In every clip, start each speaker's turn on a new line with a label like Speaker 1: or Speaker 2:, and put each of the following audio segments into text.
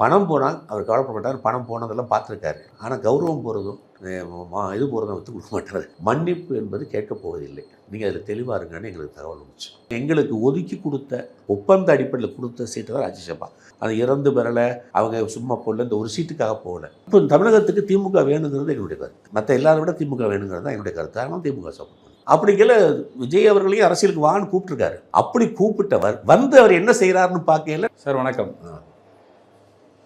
Speaker 1: பணம் போனால் அவர் கவலைப்பட பணம் போனதெல்லாம் பார்த்துருக்காரு. ஆனால் கௌரவம் போகிறதும் இது போகிறதும் வந்து கொடுக்க மாட்டாரு மன்னிப்பு என்பது கேட்கப் போவதில்லை. நீங்கள் அதில் தெளிவாக இருங்கன்னு எங்களுக்கு தகவல் வந்துச்சு. எங்களுக்கு ஒதுக்கி கொடுத்த ஒப்பந்த அடிப்படையில் கொடுத்த சீட்டு தான் ராஜ்யசபா அது இறந்து பெறல அவங்க சும்மா போடல இந்த ஒரு சீட்டுக்காக போகல. இப்போ தமிழகத்துக்கு திமுக வேணுங்கிறது எங்களுடைய கருத்து. மற்ற எல்லாரை விட திமுக வேணுங்கிறது தான் என்னுடைய கருத்து. அதனால திமுக சப்போர்ட் அப்படிங்கிற விஜய் அவர்களையும் அரசியலுக்கு வான்னு கூப்பிட்டுருக்காரு. அப்படி கூப்பிட்டவர் வந்து அவர் என்ன செய்கிறாருன்னு பார்க்கல
Speaker 2: சார் வணக்கம்.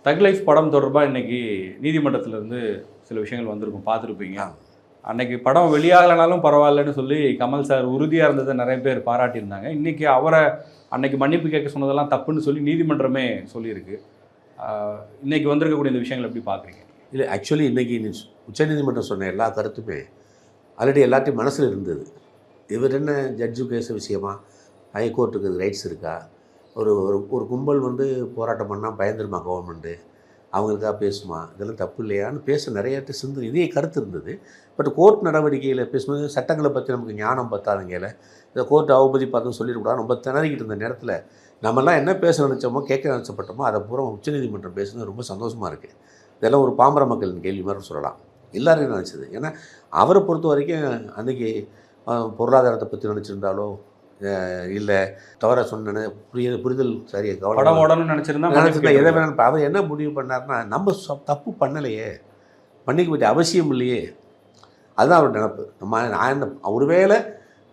Speaker 2: தக் லைஃப் படம் தொடர்பாக இன்னைக்கு நீதிமன்றத்துல இருந்து சில விஷயங்கள் வந்திருக்கும் பார்த்துருப்பீங்க. அன்னைக்கு படம் வெளியாகலைனாலும் பரவாயில்லன்னு சொல்லி கமல் சார் உறுதியாக இருந்ததை நிறைய பேர் பாராட்டியிருந்தாங்க. இன்னைக்கு அவரை அன்னைக்கு மன்னிப்பு கேட்க சொன்னதெல்லாம் தப்புன்னு சொல்லி நீதிமன்றமே சொல்லியிருக்கு. ஆஹ் இன்னைக்கு வந்திருக்கக்கூடிய இந்த விஷயங்கள் எப்படி பார்க்குறீங்க?
Speaker 1: இல்லை ஆக்சுவலி இன்றைக்கி உச்சநீதிமன்றம் சொன்ன எல்லா கருத்துமே ஆல்ரெடி எல்லாத்தையும் மனசில் இருந்தது. இவர் என்ன ஜட்ஜு கேஸ் விஷயமா? ஹைகோர்ட்டுக்கு ரைட்ஸ் இருக்கா? ஒரு ஒரு ஒரு கும்பல் வந்து போராட்டம் பண்ணால் பயந்துருமா கவர்மெண்ட்டு அவங்களுக்காக பேசுமா? இதெல்லாம் தப்பு இல்லையான்னு பேச நிறைய சிந்து இதே கருத்து இருந்தது. பட் கோர்ட் நடவடிக்கையில் பேசும்போது சட்டங்களை பற்றி நமக்கு ஞானம் பத்தாதுங்கையில் இதை கோர்ட் அவபதி பார்த்துன்னு சொல்லிடக்கூடாது ரொம்ப திணறிக்கிட்டு இருந்த நேரத்தில் நம்மலாம் என்ன பேச நினச்சோமோ கேட்க நினச்சப்பட்டோமோ அதை பூரா உச்சநீதிமன்றம் பேசுனது ரொம்ப சந்தோஷமாக இருக்குது இதெல்லாம் ஒரு பாம்பர மக்களின் கேள்வி மாதிரி சொல்லலாம். எல்லாரும் நினச்சது? ஏன்னா அவரை பொறுத்த வரைக்கும் அன்றைக்கி பொருளாதாரத்தை பற்றி நினச்சிருந்தாலோ இல்லை தவற சொன்ன புரிய புரிதல் சரியா
Speaker 2: படம்
Speaker 1: கவனம்
Speaker 2: ஓடணும்னு நினச்சிருந்தா
Speaker 1: நினச்சிருந்தா எதை. வேணாலும் அவர் என்ன முடிவு பண்ணார்னா நம்ம தப்பு பண்ணலையே. பண்ணிக்க வேண்டிய அவசியம் இல்லையே. அதுதான் அவர் நினப்பு. நம்ம நான் என்ன ஒருவேளை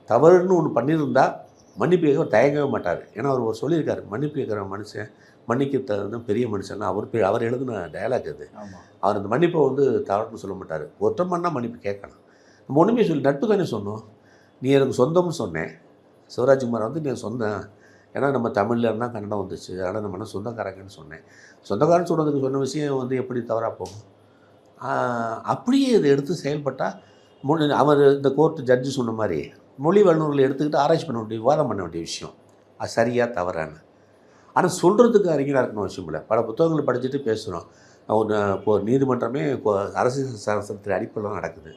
Speaker 1: தவறுன்னு ஒன்று பண்ணியிருந்தா மன்னிப்பு கேட்க தயங்கவே மாட்டார். ஏன்னா அவர் ஒரு சொல்லியிருக்காரு மன்னிப்பு கேட்குற மனுஷன் மன்னிக்க தகுந்த பெரிய மனுஷன் அவர் அவர் எழுதின டயலாக் அது. அவர் அந்த மன்னிப்பை வந்து தவறுன்னு சொல்ல மாட்டார். ஒருத்தம் பண்ணால் மன்னிப்பு கேட்கணும். நம்ம ஒன்றுமே சொல்லி நட்பு தானே சொன்னோம். நீ எனக்கு சொந்தம்னு சொன்னேன். சிவராஜ்குமார் வந்து நீ சொன்னேன். ஏன்னா நம்ம தமிழில் இருந்தால் கன்னடம் வந்துச்சு. அதனால் நம்ம என்ன சொந்தக்காரங்கன்னு சொன்னேன். சொந்தக்காரன்னு சொன்னதுக்கு சொன்ன விஷயம் வந்து எப்படி தவறாக போகும்? அப்படியே இதை எடுத்து செயல்பட்டால் மொழி அவர் இந்த கோர்ட்டு ஜட்ஜு சொன்ன மாதிரி மொழி வல்லுநர்களை எடுத்துக்கிட்டு ஆராய்ச்சி பண்ண வேண்டிய விவாதம் பண்ண வேண்டிய விஷயம். அது சரியாக தவறான ஆனால் சொல்கிறதுக்கு அறிஞராக இருக்கணும் விஷயம் இல்லை. பல புத்தகங்களை படிச்சுட்டு பேசுகிறோம் ஒரு இப்போ நீதிமன்றமே இப்போ அரசியல் அடிப்படையில் நடக்குது.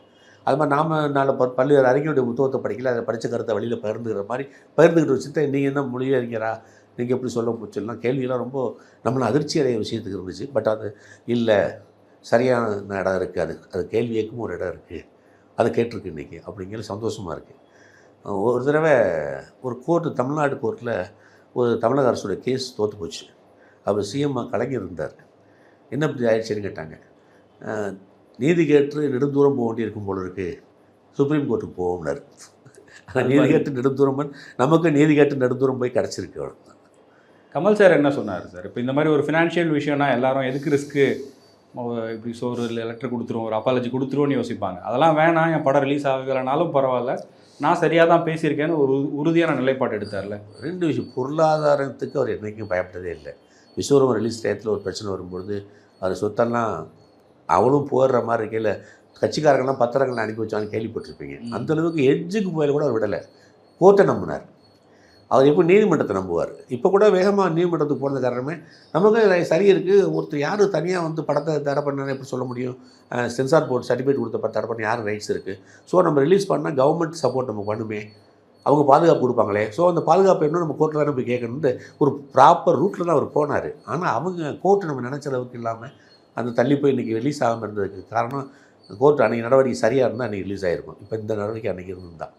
Speaker 1: அது மாதிரி நாம் நாலு ப பல்வேறு அறிஞருடைய புத்தகத்தை படிக்கல அதை படித்த கருத்தை வழியில் பகிர்ந்துக்கிற மாதிரி பகிர்ந்துக்கிட்டு வச்சுட்டு நீங்கள் என்ன மொழியாக அறிஞரா? நீங்கள் எப்படி சொல்ல முடிச்சலாம் கேள்வியெல்லாம் ரொம்ப நம்மளை அதிர்ச்சி அடைய விஷயத்துக்கு இருந்துச்சு. பட் அது இல்லை சரியான இடம் இருக்குது அது அது கேள்வி கேட்கும் ஒரு இடம் இருக்குது அதை கேட்டிருக்கு இன்றைக்கி அப்படிங்கிற சந்தோஷமாக இருக்குது ஒரு தடவை ஒரு கோர்ட்டு தமிழ்நாடு கோர்ட்டில் ஒரு தமிழக அரசுடைய கேஸ் தோற்று போச்சு. அவர் சிஎம்மா கலைஞர் இருந்தார். என்ன இப்படி ஆயிடுச்சுன்னு கேட்டாங்க. நீதி கேட்டு நெடுந்தூரம் போக வேண்டியிருக்கும் போல இருக்கு. சுப்ரீம் கோர்ட்டுக்கு போவோம்னார். நீதி கேட்டு நெடுந்தூரம் போய் நமக்கு நீதி கேட்டு நெடுந்தூரம் போய் கிடச்சிருக்கு அவ்வளோ
Speaker 2: கமல் சார் என்ன சொன்னார் சார்? இப்போ இந்த மாதிரி ஒரு ஃபினான்ஷியல் விஷயம்னா எல்லாரும் எதுக்கு ரிஸ்க்கு இப்படி சோறு இல்லை லெட்டர் கொடுத்துருவோம் ஒரு அப்பாலஜி கொடுத்துருவோன்னு யோசிப்பாங்க. அதெல்லாம் வேணாம் என் படம் ரிலீஸ் ஆகலைனாலும் பரவாயில்ல. நான் சரியாக தான் பேசியிருக்கேன்னு ஒரு உறுதியான நிலைப்பாடு எடுத்தார்ல.
Speaker 1: ரெண்டு விஷயம் பொருளாதாரத்துக்கு அவர் என்றைக்கும் பயப்பட்டதே இல்லை. விஸ்வரூபம் ரிலீஸ் டயத்தில் ஒரு பிரச்சனை வரும்பொழுது அவர் சொத்தெல்லாம் அவளும் போடுற மாதிரி இருக்கையில் கட்சிக்காரங்களாம் பத்திரங்களை அனுப்பி வச்சான்னு கேள்விப்பட்டிருப்பீங்க.
Speaker 2: ம்.
Speaker 1: அந்த அளவுக்கு எட்ஜுக்கு போயில கூட அவர் விடலை. கோர்ட்டை நம்பினார். அவர் எப்போ நீதிமன்றத்தை நம்புவார். இப்போ கூட வேகமாக நீதிமன்றத்துக்கு போனது காரணமே நமக்கு சரி இருக்குது ஒருத்தர் யார் தனியாக வந்து படத்தை தடை பண்ணான்னு எப்படி சொல்ல முடியும்? சென்சார் போர்டு சர்டிஃபிகேட் கொடுத்த படம் தடை பண்ண யார் ரைட்ஸ் இருக்குது ஸோ நம்ம ரிலீஸ் பண்ணால் கவர்மெண்ட் சப்போர்ட் நம்ம பண்ணுமே. அவங்க பாதுகாப்பு கொடுப்பாங்களே. ஸோ அந்த பாதுகாப்பு என்ன நம்ம கோர்ட்டில் தானே போய் கேட்கணுன்ட்டு ஒரு ப்ராப்பர் ரூட்டில் தான் அவர் போனார். ஆனால் அவங்க கோர்ட்டு நம்ம நினச்ச அளவுக்கு இல்லாமல் அந்த தள்ளி போய் இன்றைக்கி ரிலீஸ் ஆகாமல் இருந்ததுக்கு காரணம் கோர்ட் அன்றைக்கி நடவடிக்கை சரியாக இருந்தால் அன்றைக்கி ரிலீஸ் ஆகிருக்கும் இப்போ இந்த நடவடிக்கை அன்றைக்கி இருந்தால்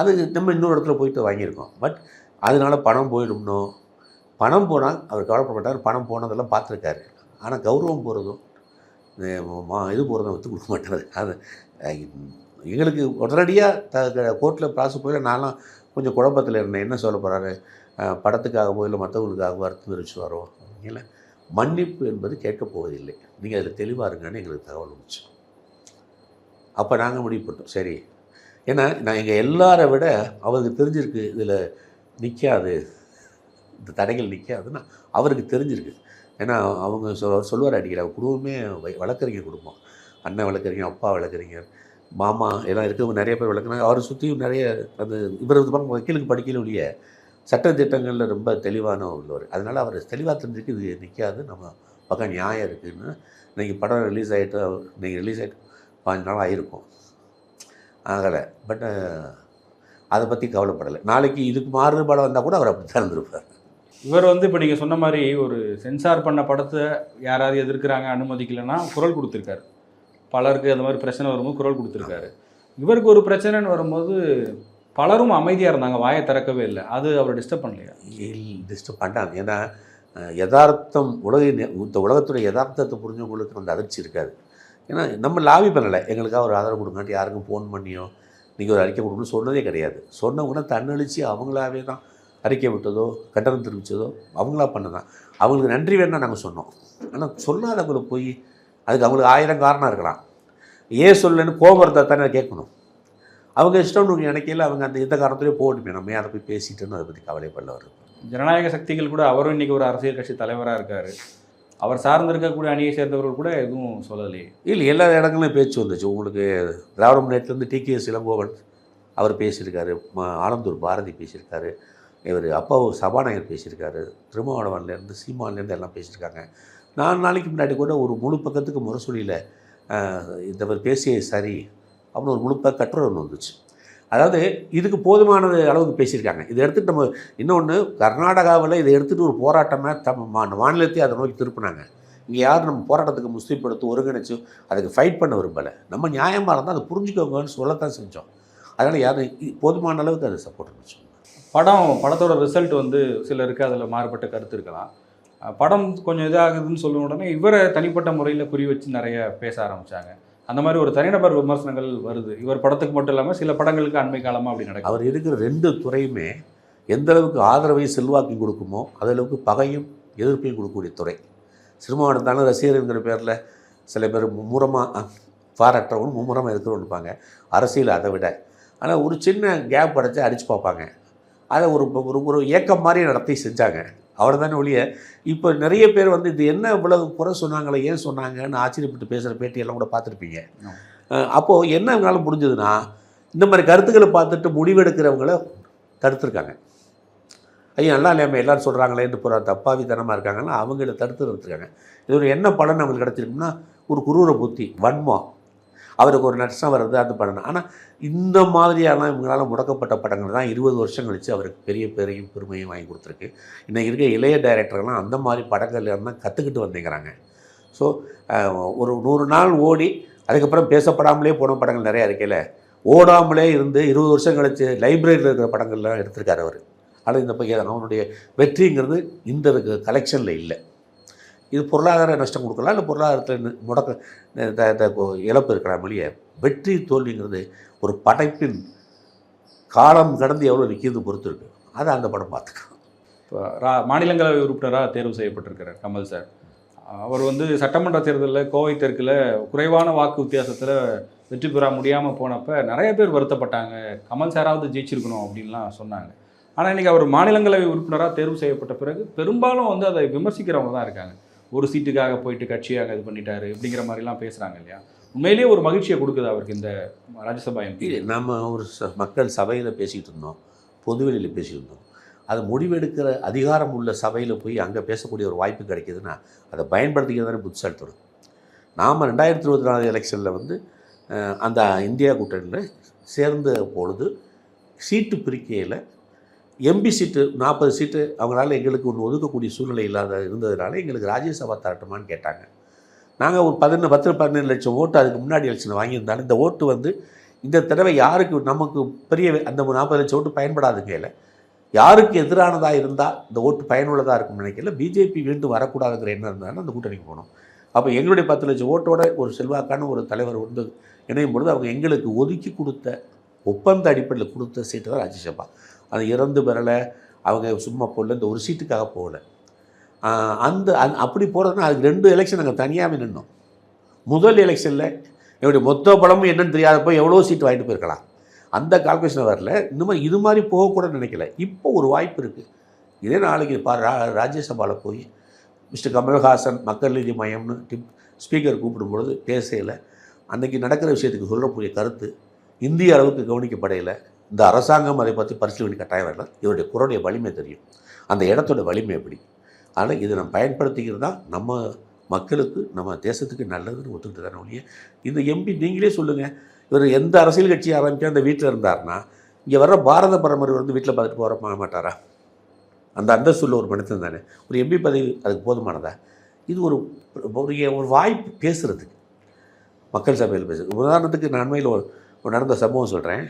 Speaker 1: அது நம்ம இன்னொரு இடத்துல போயிட்டு வாங்கியிருக்கோம். பட் அதனால பணம் போயிடும்னோ பணம் போனால் அவர் கவலைப்பட மாட்டார். பணம் போனதெல்லாம் பார்த்துருக்காரு. ஆனால் கௌரவம் போகிறதும் இது போகிறதும் விற்று கொடுக்க மாட்டார். அது எங்களுக்கு உடனடியாக த கோர்ட்டில் ப்ராசஸ் போய் நான்லாம் கொஞ்சம் குழப்பத்தில் இருந்தேன். என்ன சொல்ல போகிறாரு படத்துக்காகவோ இல்லை மற்றவங்களுக்காகவோ அர்த்தம் தெரிவிச்சுவாரோ இல்லை. மன்னிப்பு என்பது கேட்கப் போவதில்லை நீங்கள் அதில் தெளிவாக இருங்கன்னு எங்களுக்கு தகவல் வந்துச்சு. அப்போ நாங்கள் முடிவு பண்ணோம் சரி. ஏன்னா நான் எங்கள் எல்லாரை விட அவருக்கு தெரிஞ்சிருக்கு இதில் நிற்காது இந்த தடைகள் நிற்காதுன்னா அவருக்கு தெரிஞ்சிருக்கு. ஏன்னா அவங்க சொ சொல்லுவார் அடிக்கடி அவங்க குடும்பமே வளர்க்குறீங்க குடும்பம். அண்ணன் வளர்க்குறீங்க அப்பா வளர்க்குறீங்க மாமா எல்லாம் இருக்கிறவங்க நிறைய பேர் வளர்க்குறாங்க அவரை சுற்றியும் நிறைய அந்த இவர் பக்கம் வக்கீலுக்கு படிக்கல ஒழிய சட்ட திட்டங்களில் ரொம்ப தெளிவான உள்ளவர். அதனால் அவர் தெளிவாக தெரிஞ்சுக்கு இது நிற்காது நம்ம பக்கம் நியாயம் இருக்குதுன்னு இன்றைக்கி படம் ரிலீஸ் ஆகிட்டு நீங்கள் ரிலீஸ் ஆகிட்டு பாஞ்சு நாள் ஆகிருக்கும் ஆகலை. பட் அதை பற்றி கவலைப்படலை. நாளைக்கு இதுக்கு மாறுபாடு வந்தால் கூட அவர் அப்படி தான் இருந்திருப்பார்.
Speaker 2: இவர் வந்து இப்போ நீங்கள் சொன்ன மாதிரி ஒரு சென்சார் பண்ண படத்தை யாராவது எதிர்க்கிறாங்க அனுமதிக்கலைன்னா குரல் கொடுத்துருக்காரு. பலருக்கு அந்த மாதிரி பிரச்சனை வரும்போது குரல் கொடுத்துருக்காரு. இவருக்கு ஒரு பிரச்சனைன்னு வரும்போது பலரும் அமைதியாக இருந்தாங்க வாயை திறக்கவே இல்லை. அது அவரை டிஸ்டர்ப் பண்ணலையா?
Speaker 1: டிஸ்டர்ப் பண்ணாங்க ஏன்னா யதார்த்தம் உலக இந்த உலகத்துடைய யதார்த்தத்தை புரிஞ்சவங்களுக்கு அந்த அதிர்ச்சி இருக்காது. ஏன்னா நம்ம லாபி பண்ணலை. எங்களுக்காக ஒரு ஆதரவு கொடுங்காட்டி யாருக்கும் ஃபோன் பண்ணியோ நீங்கள் ஒரு அறிக்கை கொடுக்கணும்னு சொன்னதே கிடையாது. சொன்ன தன்னழிச்சு அவங்களாவே தான் அறிக்கை விட்டதோ கட்டணம் தெரிவித்ததோ அவங்களா பண்ணதான். அவங்களுக்கு நன்றி வேணால் நாங்கள் சொன்னோம். ஆனால் சொல்லாதவங்களுக்கு போய் அதுக்கு அவங்களுக்கு ஆயிரம் காரணம் இருக்கலாம். ஏன் சொல்லுன்னு கோபம் இருந்தால் தானே கேட்கணும். அவங்க இஷ்டம்னு நினைக்கல அவங்க அந்த எந்த காரணத்துலேயே போகட்டுமே. நம்ம அதை போய் பேசிட்டோன்னு அதை பற்றி கவலைப்படல வருது
Speaker 2: ஜனநாயக சக்திகள் கூட அவரும் இன்னைக்கு ஒரு அரசியல் கட்சி தலைவராக இருக்காரு. அவர் சார்ந்து இருக்கக்கூடிய அணியை சேர்ந்தவர்கள் கூட எதுவும் சொல்லலையே.
Speaker 1: இல்லை எல்லா இடங்களிலும் பேச்சு வந்துச்சு. உங்களுக்கு திராவிட முன்னேற்றத்துலேருந்து டி கே இளங்கோவன் அவர் பேசியிருக்காரு. ம- ஆலந்தூர் பாரதி பேசியிருக்காரு. இவர் அப்பாவு சபாநாயகர் பேசியிருக்காரு. திருமாவளவன்லேருந்து சீமான்லேருந்து எல்லாம் பேசியிருக்காங்க. நாலு நாளைக்கு முன்னாடி கூட ஒரு முழு பக்கத்துக்கு முரசொலியில் இந்த பேசிய சரி. அப்படின்னு ஒரு முழுப்பாக கட்டுரை ஒன்று வந்துச்சு. அதாவது இதுக்கு போதுமான அளவுக்கு பேசியிருக்காங்க. இதை எடுத்துகிட்டு நம்ம இன்னொன்று கர்நாடகாவில் இதை எடுத்துகிட்டு ஒரு போராட்டமாக தம் மா- அதை நோக்கி திருப்பினாங்க. இங்கே யாரும் நம்ம போராட்டத்துக்கு முஸ்தீப்படுத்தி ஒருங்கிணைச்சு அதுக்கு ஃபைட் பண்ண விரும்பலை. நம்ம நியாயமாக இருந்தால் அதை புரிஞ்சுக்கோங்கன்னு சொல்லத்தான் செஞ்சோம். அதனால் யாரும் போதுமான அளவுக்கு அது சப்போர்ட் இருந்துச்சு
Speaker 2: படம் படத்தோட ரிசல்ட் வந்து சிலருக்கு அதில் மாறுபட்ட கருத்து இருக்கலாம். படம் கொஞ்சம் இதாகுதுன்னு சொல்லும் உடனே இவரை தனிப்பட்ட முறையில் குறி வச்சு நிறைய பேச ஆரம்பிச்சாங்க. அந்த மாதிரி ஒரு தனிநபர் விமர்சனங்கள் வருது. இவர் படத்துக்கு மட்டும் இல்லாமல் சில படங்களுக்கு அண்மை காலமாக அப்படி நடக்கும்
Speaker 1: அவர் இருக்கிற ரெண்டு துறையுமே எந்த அளவுக்கு ஆதரவை செல்வாக்கி கொடுக்குமோ அதளவுக்கு அளவுக்கு பகையும் எதிர்ப்பையும் கொடுக்கக்கூடிய துறை. சினிமா எடுத்தாலும் ரசிகர்ங்கிற பேரில் சில பேர் மும்முரமாக பாராட்டுறவங்க மும்முரமாக இருக்கிறவங்க இருப்பாங்க. அரசியல் அதை விட. ஆனால் ஒரு சின்ன கேப் அடைச்சு அடித்து பார்ப்பாங்க. அதை ஒரு ஒரு ஒரு ஏக்கம் மாதிரி நடத்தி செஞ்சாங்க. அவ்வளோதானே ஒழிய இப்போ நிறைய பேர் வந்து இது என்ன இவ்வளவு குறை சொன்னாங்களே ஏன் சொன்னாங்கன்னு ஆச்சரியப்பட்டு பேசுகிற பேட்டியெல்லாம் கூட பார்த்துருப்பீங்க. அப்போது என்ன அவங்களால முடிஞ்சதுன்னா இந்த மாதிரி கருத்துக்களை பார்த்துட்டு முடிவெடுக்கிறவங்கள தடுத்துருக்காங்க. ஐயா நல்லா இல்லையாம எல்லாரும் சொல்கிறாங்களேன்னு போகிற தப்பாவித்தனமாக இருக்காங்கன்னா அவங்கள தடுத்து நிறுத்துருக்காங்க. இது ஒரு என்ன பலன் அவங்களுக்கு கிடச்சிருக்குன்னா ஒரு குரூர புத்தி வன்மம். அவருக்கு ஒரு நஷ்டம் வர்றது அது பண்ணணும். ஆனால் இந்த மாதிரியான இவங்களால் முடக்கப்பட்ட படங்கள் தான் இருபது வருஷம் கழித்து அவருக்கு பெரிய பெரிய பெருமையும் வாங்கி கொடுத்துருக்கு. இன்றைக்கி இருக்க இளைய டைரக்டர்லாம் அந்த மாதிரி படங்கள் தான் கற்றுக்கிட்டு வந்தேங்கிறாங்க ஸோ ஒரு நூறு நாள் ஓடி அதுக்கப்புறம் பேசப்படாமலே போன படங்கள் நிறையா இருக்கையில் ஓடாமலே இருந்து இருபது வருஷம் கழித்து லைப்ரரியில் இருக்கிற படங்கள்லாம் எடுத்திருக்காரு அவர். ஆனால் இந்த பையன் அவனுடைய வெற்றிங்கிறது இந்த கலெக்ஷனில் இல்லை. இது பொருளாதார நஷ்டம் கொடுக்கலாம் இல்லை பொருளாதாரத்தில் முடக்க இழப்பு இருக்கலாம் வெளியே வெற்றி தோல்விங்கிறது ஒரு படைப்பின் காலம் கடந்து எவ்வளோ நிற்கிறது பொறுத்து இருக்கு. அதை அந்த படம் பார்த்துக்கலாம்.
Speaker 2: இப்போ ரா மாநிலங்களவை உறுப்பினராக தேர்வு செய்யப்பட்டிருக்கிறார் கமல் சார். அவர் வந்து சட்டமன்ற தேர்தலில் கோவை தெற்கில் குறைவான வாக்கு வித்தியாசத்தில் வெற்றி பெற முடியாமல் போனப்ப நிறைய பேர் வருத்தப்பட்டாங்க. கமல் சாராவது ஜெயிச்சிருக்கணும் அப்படின்லாம் சொன்னாங்க. ஆனால் இன்றைக்கி அவர் மாநிலங்களவை உறுப்பினராக தேர்வு செய்யப்பட்ட பிறகு பெரும்பாலும் வந்து அதை விமர்சிக்கிறவங்க தான் இருக்காங்க. ஒரு சீட்டுக்காக போயிட்டு கட்சியாக இது பண்ணிட்டாரு அப்படிங்கிற மாதிரிலாம் பேசுகிறாங்க இல்லையா? உண்மையிலேயே ஒரு மகிழ்ச்சியை கொடுக்குது அவருக்கு இந்த ராஜ்யசபா எம்பி?
Speaker 1: நம்ம ஒரு ச- மக்கள் சபையில் பேசிகிட்டு இருந்தோம் பொதுவெளியில் பேசிகிட்டு இருந்தோம். அது முடிவெடுக்கிற அதிகாரம் உள்ள சபையில் போய் அங்கே பேசக்கூடிய ஒரு வாய்ப்பு கிடைக்கிதுன்னா அதை பயன்படுத்திக்கிறது தானே புத்திசாலித்தனம் நாம் ரெண்டாயிரத்தி இருபத்தி நாலு எலெக்ஷனில் வந்து அந்த இந்தியா கூட்டணியில் சேர்ந்த பொழுது சீட்டு பிரிக்கையில் எம்பி சீட்டு நாற்பது சீட்டு அவங்களால எங்களுக்கு ஒன்று ஒதுக்கக்கூடிய சூழ்நிலை இல்லாத இருந்ததுனால எங்களுக்கு ராஜ்யசபா தரட்டுமான்னு கேட்டாங்க. நாங்கள் ஒரு பதினொன்று பத்து பதினேழு லட்சம் ஓட்டு அதுக்கு முன்னாடி எலெக்ஷன் வாங்கியிருந்தாலும் இந்த ஓட்டு வந்து இந்த தடவை யாருக்கு நமக்கு பெரிய அந்த நாற்பது லட்சம் ஓட்டு பயன்படாதுங்கையில் யாருக்கு எதிரானதாக இருந்தால் இந்த ஓட்டு பயனுள்ளதாக இருக்கும்னு நினைக்கல. பிஜேபி மீண்டும் வரக்கூடாதுங்கிற எண்ணம் இருந்தாலும் அந்த கூட்டணிக்கு போனோம். அப்போ எங்களுடைய பத்து லட்சம் ஓட்டோட ஒரு செல்வாக்கான ஒரு தலைவர் வந்து இணையும் பொழுது அவங்க எங்களுக்கு ஒதுக்கி கொடுத்த ஒப்பந்த அடிப்படையில் கொடுத்த சீட்டு தான் ராஜ்யசபா. அது இறந்து பெறலை அவங்க சும்மா போடல. இந்த ஒரு சீட்டுக்காக போகல. அந்த அந் அப்படி போகிறதுனா அதுக்கு ரெண்டு எலெக்ஷன் நாங்கள் தனியாகவே நின்னோம். முதல் எலெக்ஷனில் என்னுடைய மொத்த படமும் என்னன்னு தெரியாதப்போ எவ்வளோ சீட் வாங்கிட்டு போயிருக்கலாம். அந்த கால்குலேஷன் வரல. இந்த மாதிரி இது மாதிரி போகக்கூட நினைக்கல. இப்போ ஒரு வாய்ப்பு இருக்குது இதே நாளைக்கு பா ரா ராஜ்யசபாவில் போய் மிஸ்டர் கமல்ஹாசன் மக்கள் நீதி மையம்னு டிப் ஸ்பீக்கர் கூப்பிடும்பொழுது பேசையில் அன்றைக்கி நடக்கிற விஷயத்துக்கு சொல்லக்கூடிய கருத்து இந்திய அளவுக்கு கவனிக்கப்படையில். இந்த அரசாங்கம் அதை பற்றி பரிசீலனை கட்டாயம் வரல. இவருடைய குரலுடைய வலிமை தெரியும். அந்த இடத்தோட வலிமை எப்படி? ஆனால் இதை நம்ம பயன்படுத்திக்கிறது தான் நம்ம மக்களுக்கு நம்ம தேசத்துக்கு நல்லதுன்னு ஒத்துக்கிட்டு தானே ஒழிய இந்த எம்பி நீங்களே சொல்லுங்கள் இவர் எந்த அரசியல் கட்சி ஆரம்பித்து அந்த வீட்டில் இருந்தாருன்னா இங்கே வர்ற பாரத பிரதமர் வந்து வீட்டில் பார்த்துட்டு போகிற மாட்டாரா? அந்த அந்தஸ்துள்ள ஒரு மனிதன் தானே. ஒரு எம்பி பதவி அதுக்கு போதுமானதா? இது ஒரு ஒரு ஒரு வாய்ப்பு பேசுகிறதுக்கு மக்கள் சபையில் பேசு உதாரணத்துக்கு நன்மையில் ஒரு நடந்த சம்பவம் சொல்கிறேன்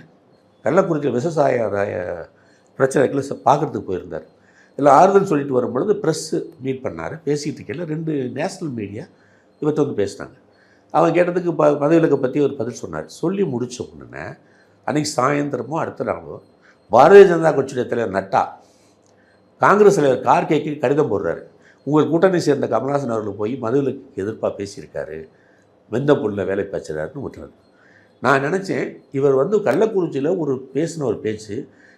Speaker 1: கள்ளக்குறிச்சியில் விவசாய ர- பார்க்குறதுக்கு பார்க்கறதுக்கு போயிருந்தார். இதில் ஆறுதல் சொல்லிட்டு வரும்பொழுது ப்ரெஸ்ஸு மீட் பண்ணார். பேசிகிட்டு இருக்கையில் ரெண்டு நேஷ்னல் மீடியா இவற்றை வந்து பேசினாங்க. அவன் கேட்டதுக்கு ப பதவிகளுக்கு பற்றி ஒரு பதில் சொன்னார். சொல்லி முடித்த உடனே அன்றைக்கி சாயந்தரமோ அடுத்த நாளோ பாரதிய ஜனதா கட்சியுடைய தலைவர் நட்டா காங்கிரஸ் தலைவர் கார்கேக்கு கடிதம் போடுறாரு. உங்கள் கூட்டணி சேர்ந்த கமல்ஹாசன் அவர்கள் போய் மதுவிலக்கு எதிர்ப்பாக பேசியிருக்காரு. வெந்த புல்ல வேலை பேசுகிறாருன்னு விட்டுறாரு நான் நினச்சேன் இவர் வந்து கள்ளக்குறிச்சியில் ஒரு பேசின ஒரு பேச்சு.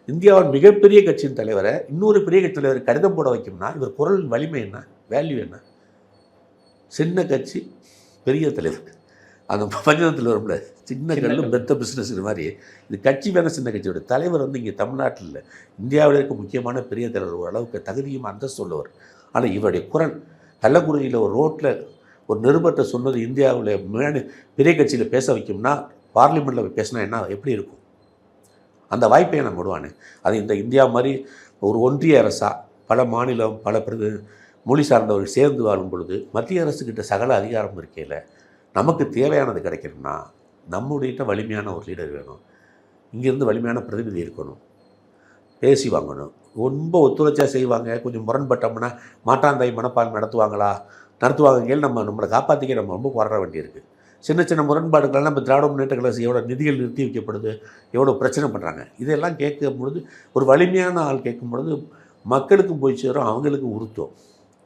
Speaker 1: இந்தியாவின் மிகப்பெரிய கட்சியின் தலைவரை இன்னொரு பெரிய கட்சி தலைவர் கடிதம் போட வைக்கும்னா இவர் குரலின் வலிமை என்ன? வேல்யூ என்ன? சின்ன கட்சி பெரிய தலைவர். அந்த பஞ்சத்தில் வரும்ல சின்ன கல்லு. பெத்த பிஸ்னஸ் மாதிரி. இது கட்சி வேணா சின்ன கட்சியோட தலைவர் வந்து இங்கே தமிழ்நாட்டில் இல்லை. இந்தியாவில் இருக்க முக்கியமான பெரிய தலைவர் ஓரளவுக்கு தகுதியும் அந்தஸ்து உள்ளவர். ஆனால் இவருடைய குரல் கள்ளக்குறிச்சியில் ஒரு ரோட்டில் ஒரு நிருபத்தை சொன்னது இந்தியாவில் மேலே பெரிய கட்சியில் பேச வைக்கும்னா பார்லிமெண்ட்டில் பேசினா என்ன எப்படி இருக்கும்? அந்த வாய்ப்பை நான் விடுவானே அது இந்த இந்தியா மாதிரி ஒரு ஒன்றிய அரசாக பல மாநிலம் பல பிரதி மொழி சார்ந்தவர்கள் சேர்ந்து வாழும் பொழுது மத்திய அரசுக்கிட்ட சகல அதிகாரம் இருக்கையில் நமக்கு தேவையானது கிடைக்கணும்னா நம்முடைய வலிமையான ஒரு லீடர் வேணும். இங்கேருந்து வலிமையான பிரதிநிதி இருக்கணும். பேசி வாங்கணும். ரொம்ப ஒத்துழைச்சா செய்வாங்க. கொஞ்சம் முரண்பட்டோம்னா மாட்டாந்தாய் மனப்பால் நடத்துவாங்களா? நடத்துவாங்க. நம்ம நம்மளை காப்பாற்றிக்க நம்ம ரொம்ப போராட வேண்டியிருக்கு. சின்ன சின்ன முரண்பாடுகள்லாம் நம்ம திராவிட முன்னேற்ற கழகம் எவ்வளோ நிதிகள் நிறுத்தி வைக்கப்படுது எவ்வளோ பிரச்சனை பண்ணுறாங்க இதெல்லாம் கேட்கும் பொழுது ஒரு வலிமையான ஆள் கேட்கும் பொழுது மக்களுக்கும் போய் சேரும் அவங்களுக்கும் உறுத்தும்.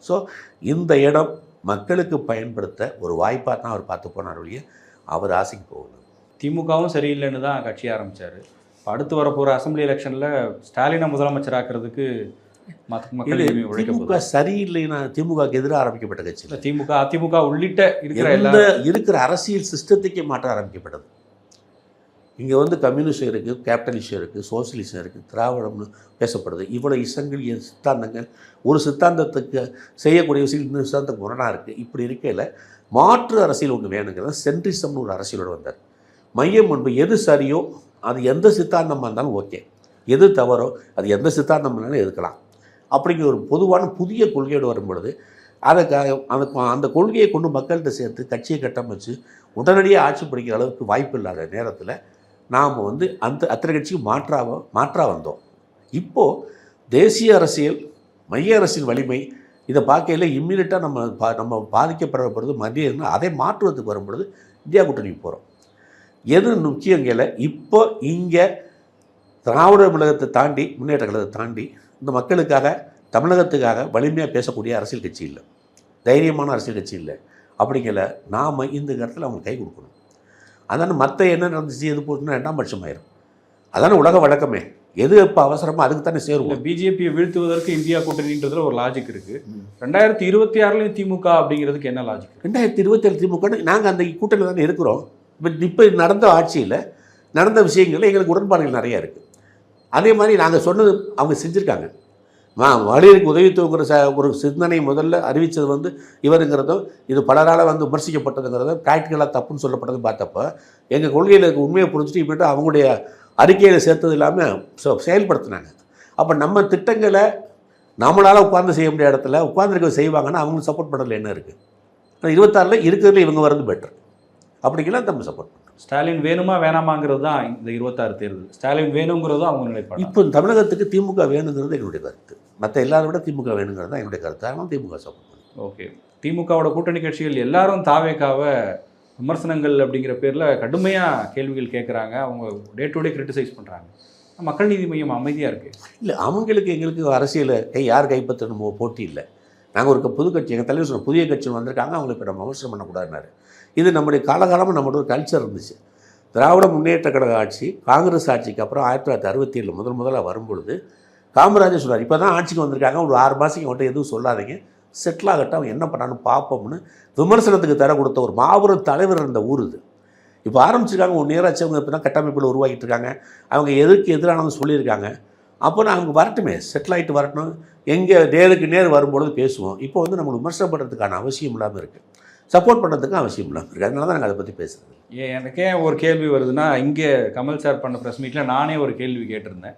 Speaker 1: ஸோ இந்த இடம் மக்களுக்கு பயன்படுத்த ஒரு வாய்ப்பாக தான் அவர் பார்த்து போனார் ஒழிய அவர் ஆசைக்கு போகணும்
Speaker 2: திமுகவும் சரியில்லைன்னு தான் கட்சி ஆரம்பித்தார் அடுத்து வரப்போகிற அசம்பிளி எலெக்ஷனில் ஸ்டாலினை முதலமைச்சர் ஆக்கிறதுக்கு
Speaker 1: திமுக சரியில்லைன்னா திமுகவுக்கு எதிராக ஆரம்பிக்கப்பட்ட கட்சி
Speaker 2: திமுக அதிமுக உள்ளிட்ட இருக்கிற
Speaker 1: எந்த இருக்கிற அரசியல் சிஸ்டத்துக்கே மாற்ற ஆரம்பிக்கப்பட்டது. இங்கே வந்து கம்யூனிஸ்ட் இருக்குது கேபிட்டலிஸ்ட் இருக்குது சோசியலிசம் இருக்குது திராவிடம்னு பேசப்படுது. இவ்வளோ இசங்கள் சித்தாந்தங்கள் ஒரு சித்தாந்தத்துக்கு செய்யக்கூடிய விஷயம் இன்னொரு சித்தாந்தத்துக்கு முரணாக இருக்குது இப்படி இருக்கையில் மாற்று அரசியல் ஒன்று வேணுங்கிறத சென்ட்ரிசம்னு ஒரு அரசியலோடு வந்தார். மையம் முன்பு எது சரியோ அது எந்த சித்தாந்தமாக இருந்தாலும் ஓகே. எது தவறோ அது எந்த சித்தாந்தம் வேணாலும் எதுக்கலாம் அப்படிங்கிற ஒரு பொதுவான புதிய கொள்கையோடு வரும் பொழுது அதை க அந்த அந்த கொள்கையை கொண்டு மக்கள்கிட்ட சேர்த்து கட்சியை கட்டமைச்சு உடனடியாக ஆட்சி பிடிக்கிற அளவுக்கு வாய்ப்பு இல்லாத நேரத்தில் நாம் வந்து அந்த அத்தனை கட்சிக்கு மாற்றாக மாற்றாக வந்தோம். இப்போது தேசிய அரசியல் மைய அரசின் வலிமை இதை பார்க்கையில் இம்மீடியட்டாக நம்ம பா நம்ம பாதிக்கப்படுற பொழுது மத்திய அதை மாற்றுவதற்கு வரும்பொழுது இந்தியா கூட்டணிக்கு போகிறோம் எது முக்கியங்கல இப்போ இங்கே திராவிட கழகத்தை தாண்டி முன்னேற்ற கழகத்தை தாண்டி இந்த மக்களுக்காக தமிழகத்துக்காக வலிமையாக பேசக்கூடிய அரசியல் கட்சி இல்லை. தைரியமான அரசியல் கட்சி இல்லை. அப்படிங்கல நாம் இந்த இடத்துல அவங்க கை கொடுக்கணும். அதான மற்ற என்ன நடந்துச்சு எது போட்டுன்னா ரெண்டாம் பட்சம் ஆயிரும். அதான உலக வழக்கமே. எது இப்போ அவசரமோ அதுக்கு தானே சேருவோம்.
Speaker 2: பிஜேபியை வீழ்த்துவதற்கு இந்தியா கூட்டணின்றதுல ஒரு லாஜிக் இருக்கு. ரெண்டாயிரத்தி இருபத்தி ஆறுலயும் திமுக அப்படிங்கிறதுக்கு என்ன லாஜிக்
Speaker 1: ரெண்டாயிரத்தி இருபத்தேழு திமுக நாங்கள் அந்த கூட்டணியில் தானே இருக்கிறோம். இப்போ இப்போ நடந்த ஆட்சியில் நடந்த விஷயங்களில் எங்களுக்கு உடன்பாடுகள் நிறையா இருக்குது அதே மாதிரி நாங்கள் சொன்னது அவங்க செஞ்சுருக்காங்க. மா மகளிருக்கு உதவித்தொகுங்கிற ச ஒரு சிந்தனை முதல்ல அறிவித்தது வந்து இவருங்கிறதும் இது பலரால் வந்து விமர்சிக்கப்பட்டதுங்கிறதும் ப்ராக்டிக்கலாக தப்புன்னு சொல்லப்பட்டது பார்த்தப்ப எங்கள் கொள்கையில் இருக்க உண்மையை புரிஞ்சுட்டு இப்போ அவங்களுடைய அறிக்கையில் சேர்த்தது இல்லாமல் சொ- செயல்படுத்தினாங்க. அப்போ நம்ம திட்டங்களை நம்மளால் உட்கார்ந்து செய்ய முடியாத இடத்துல உட்காந்துருக்க செய்வாங்கன்னா அவங்களுக்கு சப்போர்ட் பண்ணுறதுல என்ன இருக்குது இருபத்தாறில் இருக்கிறதுல இவங்க வர்றது பெட்டர் அப்படிங்கலாம் நம்ம சப்போர்ட் பண்ணுறோம்
Speaker 2: ஸ்டாலின் வேணுமா வேணாமாங்கிறது தான் இந்த இருபத்தாறு தேர்தல். ஸ்டாலின் வேணுங்கிறதும் அவங்க நிலைப்பாடு
Speaker 1: இப்போ தமிழகத்துக்கு திமுக வேணுங்கிறது என்னுடைய கருத்து. மற்ற எல்லாரை விட திமுக வேணுங்கிறது தான் என்னுடைய கருத்து. அதனால் திமுக சப்போர்ட்
Speaker 2: ஓகே. திமுகவோட கூட்டணி கட்சிகள் எல்லாரும் தாவேக்காவை விமர்சனங்கள் அப்படிங்கிற பேரில் கடுமையாக கேள்விகள் கேட்குறாங்க அவங்க டே டு டே கிரிட்டிசைஸ் பண்ணுறாங்க மக்கள் நீதி மையம் அமைதியாக இருக்கு.
Speaker 1: இல்லை அவங்களுக்கு எங்களுக்கு அரசியல் கை யார் கைப்பற்றணுமோ போட்டி இல்லை. நாங்கள் ஒரு புது கட்சி எங்கள் தலைவர் சொன்ன புதிய கட்சி வந்திருக்காங்க. அவங்களை இப்போ நம்ம விமர்சனம் பண்ணக்கூடாதுனாரு இது நம்முடைய காலகாலமாக நம்மளோட ஒரு கல்ச்சர் இருந்துச்சு. திராவிட முன்னேற்ற கழக ஆட்சி காங்கிரஸ் ஆட்சிக்கு அப்புறம் ஆயிரத்தி தொள்ளாயிரத்தி அறுபத்தி ஏழு முதல் முதலாக வரும்பொழுது காமராஜர் சொன்னார் இப்போ தான் ஆட்சிக்கு வந்திருக்காங்க. ஒரு ஆறு மாதத்துக்கு அவன்கிட்ட எதுவும் சொல்லாதீங்க. செட்டில் ஆகட்டும். அவன் என்ன பண்ணான்னு பார்ப்போம்னு விமர்சனத்துக்கு தர கொடுத்த ஒரு மாபெரும் தலைவர் இருந்த ஊர் இது. இப்போ ஆரம்பிச்சிருக்காங்க. ஒரு நேராச்சு அவங்க இப்போ தான் கட்டமைப்பில் உருவாக்கிட்டு இருக்காங்க. அவங்க எதுக்கு எதிரானவங்க சொல்லியிருக்காங்க. அப்போ நான் அவங்க வரட்டுமே. செட்டில் ஆகிட்டு வரட்டும். எங்கே நேருக்கு நேர் வரும்பொழுது பேசுவோம். இப்போ வந்து நம்ம விமர்சனம் பண்ணுறதுக்கான அவசியம் இல்லாமல் இருக்குது சப்போர்ட் பண்ணுறதுக்கும் அவசியம் இல்லாமல் இருக்குது அதனால தான் நாங்கள் அதை பற்றி பேசுகிறது
Speaker 2: ஏன் எனக்கே ஒரு கேள்வி வருதுன்னா இங்கே கமல் சார் பண்ண ப்ரெஸ் மீட்டில் நானே ஒரு கேள்வி கேட்டிருந்தேன்.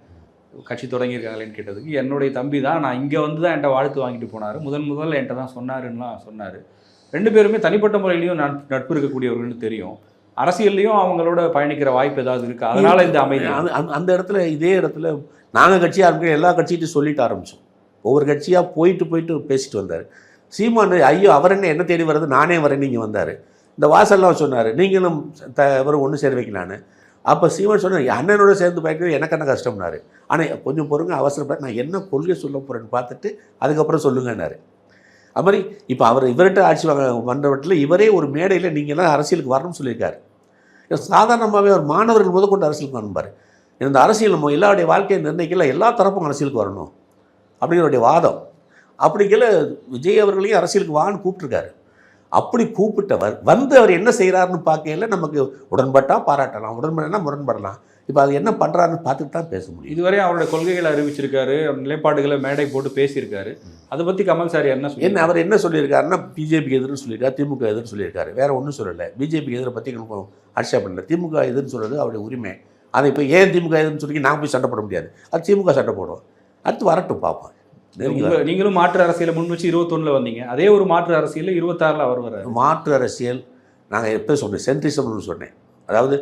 Speaker 2: கட்சி தொடங்கியிருக்காங்களேன்னு கேட்டதுக்கு என்னுடைய தம்பி தான் நான் இங்கே வந்து தான் என்கிட்ட வாழ்த்து வாங்கிட்டு போனார். முதன் முதல்ல என்கிட்ட தான் சொன்னாருன்னுலாம் சொன்னார். ரெண்டு பேருமே தனிப்பட்ட முறையிலையும் நட்பு நட்பு இருக்கக்கூடியவர்கள்னு தெரியும். அரசியல்லையும் அவங்களோட பயணிக்கிற வாய்ப்பு ஏதாவது இருக்கு. அதனால இந்த அமைதி.
Speaker 1: அந்த- இடத்துல இதே இடத்துல நாங்கள் கட்சியாக இருக்கிற எல்லா கட்சிகிட்டையும் சொல்லிட்டு ஆரம்பித்தோம் ஒவ்வொரு கட்சியாக போயிட்டு போயிட்டு பேசிட்டு வந்தார். சீமான் ஐயோ அவர் என்ன என்ன தேடி வர்றது? நானே வரேன். நீங்கள் வந்தார். இந்த வாசல்லாம் சொன்னார். நீங்களும் த இவரும் ஒன்று சேர வைக்கலான்னு அப்போ சீமான் சொன்னார் அண்ணனோட சேர்ந்து பயக்கிறது எனக்கு என்ன கஷ்டம்னாரு? ஆனால் கொஞ்சம் பொறுங்க அவசரப்பட்டு நான் என்ன கொள்கை சொல்ல போகிறேன்னு பார்த்துட்டு அதுக்கப்புறம் சொல்லுங்கன்னாரு. அது மாதிரி இப்போ அவர் இவர்கிட்ட ஆட்சி வாங்க வந்தவற்றில் இவரே ஒரு மேடையில் நீங்கள்லாம் அரசியலுக்கு வரணும்னு சொல்லியிருக்காரு. சாதாரணமாகவே ஒரு மாணவர்கள் முதற்கொண்டு அரசியலுக்கு வரணும்பார் இந்த அரசியல் நம்ம எல்லாருடைய வாழ்க்கையை நிர்ணயிக்கல எல்லா தரப்பும் அரசியலுக்கு வரணும். அப்படிங்கிறடைய வாதம். அப்படிங்கல விஜய் அவர்களையும் அரசியலுக்கு வான்னு கூப்பிட்டுருக்காரு. அப்படி கூப்பிட்டவர் வந்து அவர் என்ன செய்கிறாருன்னு பார்க்கையில நமக்கு உடன்பட்டா பாராட்டலாம் உடன்படனா முரண்படலாம். இப்போ அது என்ன பண்ணுறாருன்னு பார்த்துட்டு தான் பேச முடியும்.
Speaker 2: இதுவரை அவருடைய கொள்கைகளை அறிவிச்சிருக்காரு நிலைப்பாடுகளை மேடை போட்டு பேசியிருக்காரு. அதை பத்தி கமல் சார் என்ன
Speaker 1: என்ன அவர் என்ன சொல்லியிருக்காருன்னா பிஜேபி எதிர்னு சொல்லியிருக்காரு திமுக எதிர்னு சொல்லியிருக்காரு. வேற ஒன்றும் சொல்லலை. பிஜேபி எதிரை பற்றி எனக்கு அடிச்சா பண்ணல. திமுக எதிர்னு சொல்கிறது அவருடைய உரிமை. அதை இப்போ ஏன் திமுக எதிர்னு சொல்லி நான் போய் சண்டை போட முடியாது. அது திமுக சண்டை போடும் அடுத்து வரட்டும் பார்ப்போம்.
Speaker 2: நீங்களும் மாற்று அரசியலை முன் வச்சு இருபத்தொன்னுல வந்தீங்க. அதே ஒரு மாற்று அரசியல் இருபத்தாறுல அவர் வர்றாரு.
Speaker 1: மாற்று அரசியல் நாங்கள் எப்போ சொன்னேன்? சென்ட்ரிசம்னு சொன்னேன். அதாவது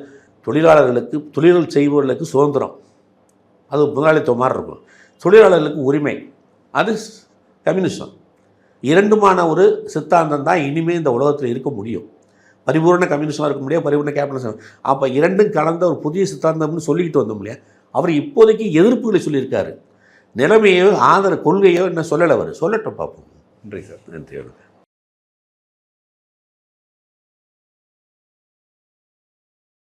Speaker 1: தொழிலாளர்களுக்கு தொழில்கள் செய்பவர்களுக்கு சுதந்திரம். அது முதலாளித்துவம் மாதிரி இருக்கும். தொழிலாளர்களுக்கு உரிமை. அது கம்யூனிசம் இரண்டுமான ஒரு சித்தாந்தம் தான் இனிமேல் இந்த உலகத்தில் இருக்க முடியும். பரிபூர்ண கம்யூனிசமாக இருக்க முடியாது பரிபூர்ண கேபிட்டலிசம் அப்போ இரண்டும் கலந்த ஒரு புதிய சித்தாந்தம்னு சொல்லிக்கிட்டு வந்தோம் இல்லையா? அவர் இப்போதைக்கு எதிர்ப்புகளை சொல்லியிருக்காரு. நிலைமையோ ஆதர கொள்கையோ என்ன சொல்லலை அவர். சொல்லட்டும் பார்ப்போம்
Speaker 2: நன்றி சார்.
Speaker 1: நன்றி.